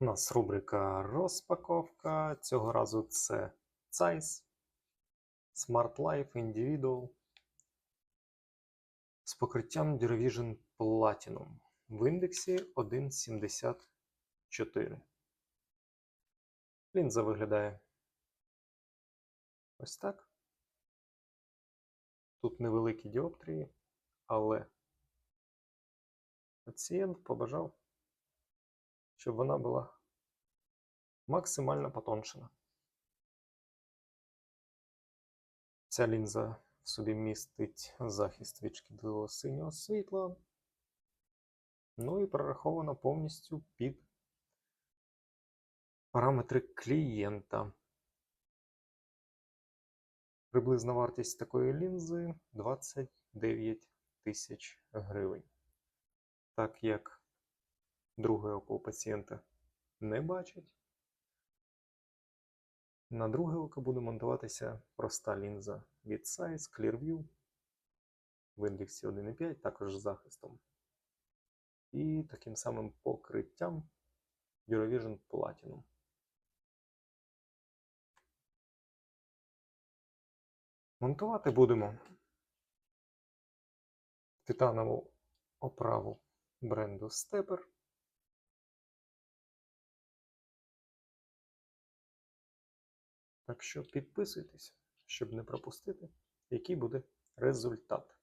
У нас рубрика розпаковка. Цього разу це Zeiss Smart Life Individual з покриттям Duravision Platinum в індексі 1,74. Лінза виглядає ось так. Тут невеликі діоптрії, але пацієнт побажав щоб вона була максимально потоншена. Ця лінза в собі містить захист від шкідливого синього світла, ну і прорахована повністю під параметри клієнта. Приблизна вартість такої лінзи 29 тисяч гривень. Так як друге око пацієнта не бачить. На друге око буде монтуватися проста лінза від Zeiss Clearview в індексі 1,5, також з захистом. І таким самим покриттям Eurovision Platinum. Монтувати будемо титанову оправу бренду Stepper. Так що підписуйтесь, щоб не пропустити, який буде результат.